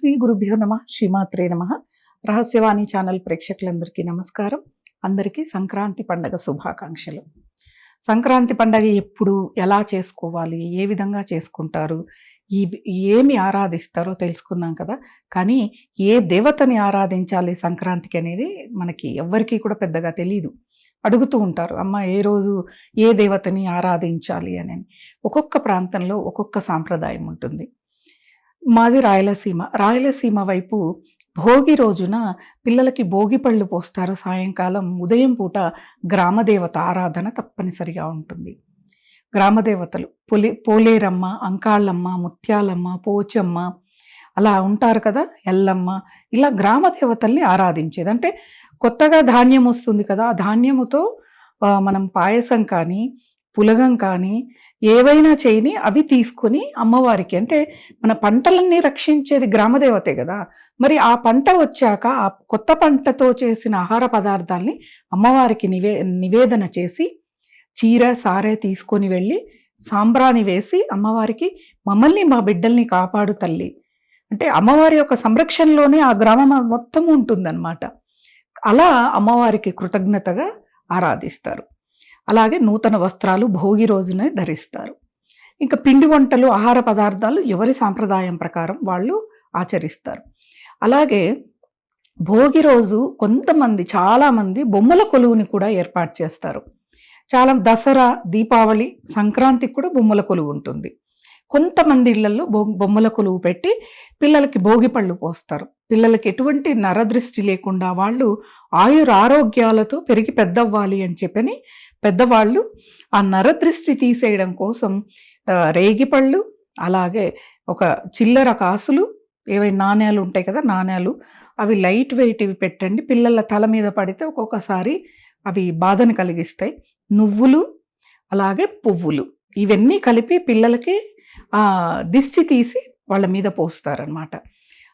శ్రీ గురుభ్యో నమ శ్రీమాత్రే నమ. రహస్యవాణి ఛానల్ ప్రేక్షకులందరికీ నమస్కారం. అందరికీ సంక్రాంతి పండగ శుభాకాంక్షలు. సంక్రాంతి పండగ ఎప్పుడు ఎలా చేసుకోవాలి? ఏ విధంగా చేసుకుంటారు? ఈ ఏమి ఆరాధిస్తారో తెలుసుకున్నాం కదా. కానీ ఏ దేవతని ఆరాధించాలి సంక్రాంతికి అనేది మనకి ఎవ్వరికీ కూడా పెద్దగా తెలియదు అడుగుతూ ఉంటారు అమ్మ ఏ రోజు ఏ దేవతని ఆరాధించాలి? అని. ఒక్కొక్క ప్రాంతంలో ఒక్కొక్క సాంప్రదాయం ఉంటుంది. మాది రాయలసీమ. రాయలసీమ వైపు భోగి రోజున పిల్లలకి భోగి పళ్ళు పోస్తారు. సాయంకాలం ఉదయం పూట గ్రామదేవత ఆరాధన తప్పనిసరిగా ఉంటుంది. గ్రామదేవతలు పొలి పోలేరమ్మ అంకాళ్ళమ్మ ముత్యాలమ్మ పోచమ్మ అలా ఉంటారు కదా ఎల్లమ్మ ఇలా గ్రామదేవతల్ని ఆరాధించేది. అంటే కొత్తగా ధాన్యం వస్తుంది కదా ఆ ధాన్యముతో మనం పాయసం కానీ పులగం కానీ ఏవైనా చేయని అవి తీసుకొని అమ్మవారికి. అంటే మన పంటలన్నీ రక్షించేది గ్రామదేవతే కదా. మరి ఆ పంట వచ్చాక ఆ కొత్త పంటతో చేసిన ఆహార పదార్థాల్ని అమ్మవారికి నివే నివేదన చేసి చీర సారే తీసుకొని వెళ్ళి సాంబ్రాణి వేసి అమ్మవారికి మమ్మల్ని మా బిడ్డల్ని కాపాడు తల్లి. అంటే అమ్మవారి యొక్క సంరక్షణలోనే ఆ గ్రామం మొత్తం ఉంటుందన్నమాట. అలా అమ్మవారికి కృతజ్ఞతగా ఆరాధిస్తారు. అలాగే నూతన వస్త్రాలు భోగి రోజునే ధరిస్తారు. ఇంకా పిండి వంటలు ఆహార పదార్థాలు ఎవరి సాంప్రదాయం ప్రకారం వాళ్ళు ఆచరిస్తారు. అలాగే భోగి రోజు కొంతమంది చాలామంది బొమ్మల కొలువుని కూడా ఏర్పాటు చేస్తారు. చాలా దసరా దీపావళి సంక్రాంతికి కూడా బొమ్మల కొలువు ఉంటుంది. కొంతమంది ఇళ్ళలో బొ బొమ్మల కొలువు పెట్టి పిల్లలకి భోగి పళ్ళు పోస్తారు. పిల్లలకి ఎటువంటి నరదృష్టి లేకుండా వాళ్ళు ఆయుర ఆరోగ్యాలతో పెరిగి పెద్దవ్వాలి అని చెప్పని పెద్దవాళ్ళు ఆ నరదృష్టి తీసేయడం కోసం రేగిపళ్ళు అలాగే ఒక చిల్లర కాసులు ఏవైనా నాణ్యాలు ఉంటాయి కదా నాణ్యాలు అవి లైట్ వెయిట్ ఇవి పెట్టండి. పిల్లల తల మీద పడితే ఒక్కొక్కసారి అవి బాధను కలిగిస్తాయి. నువ్వులు అలాగే పువ్వులు ఇవన్నీ కలిపి పిల్లలకి ఆ దిష్టి తీసి వాళ్ళ మీద పోస్తారనమాట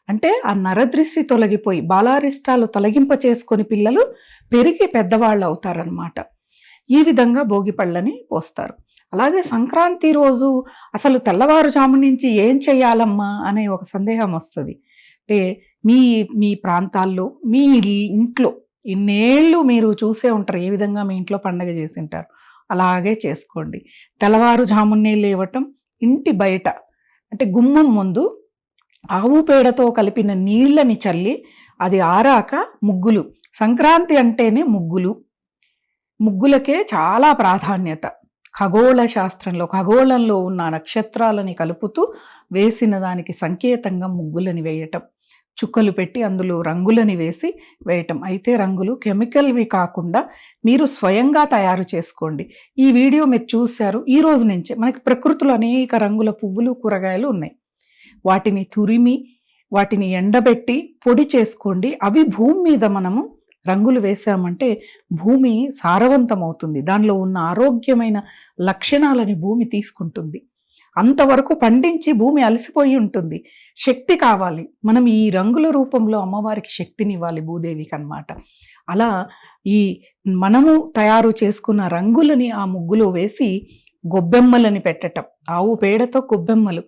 అంటే ఆ నరదృష్టి తొలగిపోయి బాలారిష్టాలు తొలగింప చేసుకొని పిల్లలు పెరిగి పెద్దవాళ్ళు అవుతారనమాట ఈ విధంగా భోగి పళ్ళని పోస్తారు. అలాగే సంక్రాంతి రోజు అసలు తెల్లవారుజాము నుంచి ఏం చేయాలమ్మా అనే ఒక సందేహం వస్తుంది. అంటే మీ మీ ప్రాంతాల్లో మీ ఇంట్లో ఇన్నేళ్ళు మీరు చూసే ఉంటారు ఏ విధంగా మీ ఇంట్లో పండగ చేసి ఉంటారు అలాగే చేసుకోండి. తెల్లవారుజామునే లేవటం ఇంటి బయట అంటే గుమ్మం ముందు ఆవు పేడతో కలిపిన నీళ్ళని చల్లి అది ఆరాక ముగ్గులు. సంక్రాంతి అంటేనే ముగ్గులు. ముగ్గులకే చాలా ప్రాధాన్యత. ఖగోళ శాస్త్రంలో ఖగోళంలో ఉన్న నక్షత్రాలని కలుపుతూ వేసిన దానికి సంకేతంగా ముగ్గులని వేయటం. చుక్కలు పెట్టి అందులో రంగులని వేసి వేయటం. అయితే రంగులు కెమికల్వి కాకుండా మీరు స్వయంగా తయారు చేసుకోండి. ఈ వీడియో మీరు చూశారు. ఈ రోజు నుంచే మనకి ప్రకృతిలో అనేక రంగుల పువ్వులు కూరగాయలు ఉన్నాయి. వాటిని తురిమి వాటిని ఎండబెట్టి పొడి చేసుకోండి. అవి భూమి మీద మనము రంగులు వేసామంటే భూమి సారవంతం అవుతుంది దానిలో ఉన్న ఆరోగ్యమైన లక్షణాలని భూమి తీసుకుంటుంది. అంతవరకు పండించి భూమి అలసిపోయి ఉంటుంది. శక్తి కావాలి. మనం ఈ రంగుల రూపంలో అమ్మవారికి శక్తిని ఇవ్వాలి భూదేవికి అన్నమాట అలా ఈ మనము తయారు చేసుకున్న రంగులని ఆ ముగ్గులో వేసి గొబ్బెమ్మలని పెట్టటం. ఆవు పేడతో గొబ్బెమ్మలు.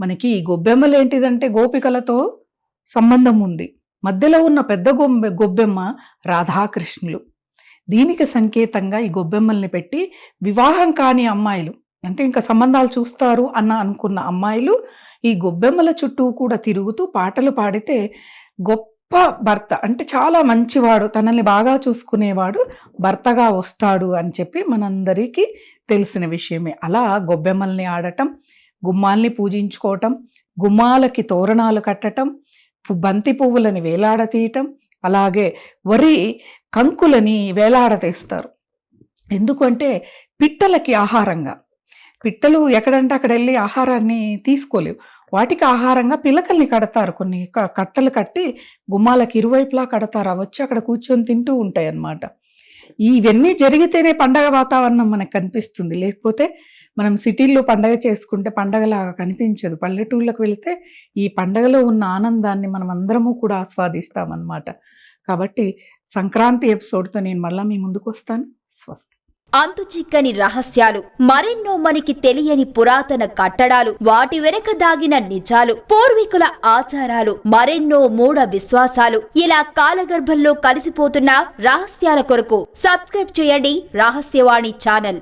మనకి ఈ గొబ్బెమ్మలు ఏంటిదంటే గోపికలతో సంబంధం ఉంది. మధ్యలో ఉన్న పెద్ద గొబ్బె గొబ్బెమ్మ రాధాకృష్ణులు. దీనికి సంకేతంగా ఈ గొబ్బెమ్మల్ని పెట్టి వివాహం కాని అమ్మాయిలు అంటే ఇంకా సంబంధాలు చూస్తారు అన్న అనుకున్న అమ్మాయిలు ఈ గొబ్బెమ్మల చుట్టూ కూడా తిరుగుతూ పాటలు పాడితే గొప్ప భర్త అంటే చాలా మంచివాడు తనని బాగా చూసుకునేవాడు భర్తగా వస్తాడు అని చెప్పి మనందరికీ తెలిసిన విషయమే. అలా గొబ్బెమ్మల్ని ఆడటం గుమ్మాల్ని పూజించుకోవటం గుమ్మాలకి తోరణాలు కట్టటం బంతి పువ్వులని వేలాడతీయటం అలాగే వరి కంకులని వేలాడతీస్తారు. ఎందుకంటే పిట్టలకి ఆహారంగా. పిట్టలు ఎక్కడంటే అక్కడ వెళ్ళి ఆహారాన్ని తీసుకోలేవు. వాటికి ఆహారంగా పిలకల్ని కడతారు కొన్ని కట్టలు కట్టి గుమ్మాలకి ఇరువైపులా కడతారు. అవచ్చి వచ్చి అక్కడ కూర్చొని తింటూ ఉంటాయి అన్నమాట ఇవన్నీ జరిగితేనే పండగ వాతావరణం మనకు కనిపిస్తుంది. లేకపోతే మనం సిటీల్లో పండగ చేసుకుంటే పండగలాగా కనిపించదు. పల్లెటూళ్ళకు వెళితే ఈ పండగలో ఉన్న ఆనందాన్ని మనం అందరము కూడా ఆస్వాదిస్తామన్నమాట. కాబట్టి సంక్రాంతి ఎపిసోడ్తో నేను మళ్ళీ మీ ముందుకు వస్తాను. స్వస్తి. అంతు చిక్కని రహస్యాలు మరెన్నో మనకి తెలియని పురాతన కట్టడాలు వాటి వెనక దాగిన నిజాలు పూర్వీకుల ఆచారాలు మరెన్నో మూఢ విశ్వాసాలు ఇలా కాలగర్భంలో కలిసిపోతున్న రహస్యాల కొరకు సబ్స్క్రైబ్ చేయండి రహస్యవాణి ఛానల్.